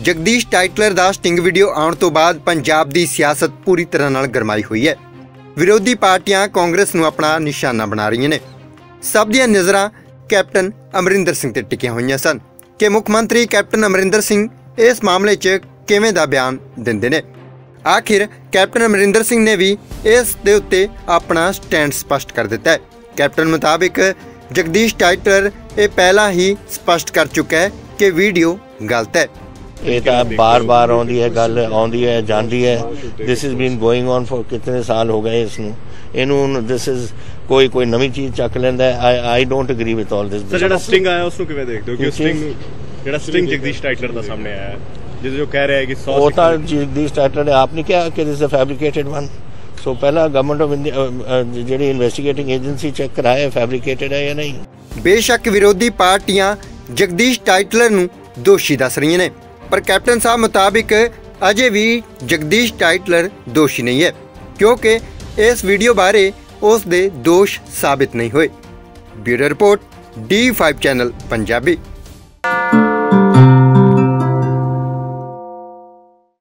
ਜਗਦੀਸ਼ ਟਾਈਟਲਰ ਦਾ sting video ਆਉਣ ਤੋਂ ਬਾਅਦ ਪੰਜਾਬ ਦੀ ਸਿਆਸਤ ਪੂਰੀ ਤਰ੍ਹਾਂ ਨਾਲ ਗਰਮਾਈ ਹੋਈ ਹੈ। ਵਿਰੋਧੀ ਪਾਰਟੀਆਂ ਕਾਂਗਰਸ ਨੂੰ ਆਪਣਾ ਨਿਸ਼ਾਨਾ ਬਣਾ ਰਹੀਆਂ ਨੇ। ਸਭ ਦੀਆਂ ਨਜ਼ਰਾਂ ਕੈਪਟਨ ਅਮਰਿੰਦਰ ਸਿੰਘ ਤੇ ਟਿਕੀਆਂ ਹੋਈਆਂ ਸਨ ਕਿ ਮੁੱਖ ਮੰਤਰੀ ਕੈਪਟਨ ਅਮਰਿੰਦਰ ਸਿੰਘ ਇਸ ਮਾਮਲੇ 'ਚ ਕਿਵੇਂ ਦਾ ਬਿਆਨ ਦਿੰਦੇ ਨੇ। ਆਖਿਰ ਕੈਪਟਨ ਅਮਰਿੰਦਰ ਸਿੰਘ ਨੇ ਵੀ ਇਸ ਦੇ ਉੱਤੇ ਆਪਣਾ ਸਟੈਂਡ ਸਪਸ਼ਟ ਕਰ ਦਿੱਤਾ ਹੈ। ਕੈਪਟਨ ਮੁਤਾਬਿਕ ਜਗਦੀਸ਼ ਟਾਈਟਲਰ ਇਹ ਪਹਿਲਾਂ ਹੀ ਸਪਸ਼ਟ ਕਰ ਚੁੱਕਾ ਹੈ ਕਿ ਵੀਡੀਓ ਗਲਤ ਹੈ। ਇਹ ਤਾਂ ਬਾਰ-ਬਾਰ ਆਉਂਦੀ ਹੈ ਗੱਲ ਆਉਂਦੀ ਹੈ ਜਾਂਦੀ ਹੈ। This is been going on for ਕਿਤਨੇ ਸਾਲ ਹੋ ਗਏ ਇਸ ਨੂੰ। ਇਹਨੂੰ ਥਿਸ ਇਜ਼ ਕੋਈ ਕੋਈ ਨਵੀਂ ਚੀਜ਼ ਚੱਕ ਲੈਂਦਾ ਹੈ। I I don't agree with all sir this ਜਿਹੜਾ ਸਟਿੰਗ ਆਇਆ ਉਸ ਨੂੰ ਕਿਵੇਂ ਦੇਖਦੇ ਹੋ? ਕਿ ਸਟਿੰਗ ਜਿਹੜਾ ਸਟਿੰਗ ਜਗਦੀਸ਼ ਟਾਈਟਲਰ ਦਾ ਸਾਹਮਣੇ ਆਇਆ ਹੈ ਜਿਹਦੇ ਜੋ ਕਹਿ ਰਿਹਾ ਹੈ ਕਿ 100 ਉਹ ਤਾਂ ਜਗਦੀਸ਼ ਟਾਈਟਲਰ ਨੇ ਆਪ ਨਹੀਂ ਕਿਹਾ ਕਿ ਦਿਸ ਅ ਫੈਬਰੀਕੇਟਡ ਵਨ ਸੋ ਪਹਿਲਾਂ ਗਵਰਨਮੈਂਟ ਆਫ ਇੰਡੀਆ ਜਿਹੜੀ ਇਨਵੈਸਟੀਗੇਟਿੰਗ ਏਜੰਸੀ ਚੈੱਕ ਕਰਾਏ ਫੈਬਰੀਕੇਟਡ ਹੈ ਜਾਂ ਨਹੀਂ। ਬੇਸ਼ੱਕ ਵਿਰੋਧੀ ਪਾਰਟੀਆਂ ਜਗਦੀਸ਼ ਟਾਈਟਲਰ ਨੂੰ ਦੋਸ਼ੀ ਦੱਸ ਰਹੀਆਂ ਨੇ। ਪਰ ਕੈਪਟਨ ਸਾਹਿਬ ਮੁਤਾਬਿਕ ਅਜੇ ਵੀ ਜਗਦੀਸ਼ ਟਾਈਟਲਰ ਦੋਸ਼ੀ ਨਹੀਂ ਹੈ, ਕਿਉਂਕਿ ਇਸ ਵੀਡੀਓ ਬਾਰੇ ਉਸ ਦੇ ਦੋਸ਼ ਸਾਬਿਤ ਨਹੀਂ ਹੋਏ। Bureau report D5 channel Punjabi.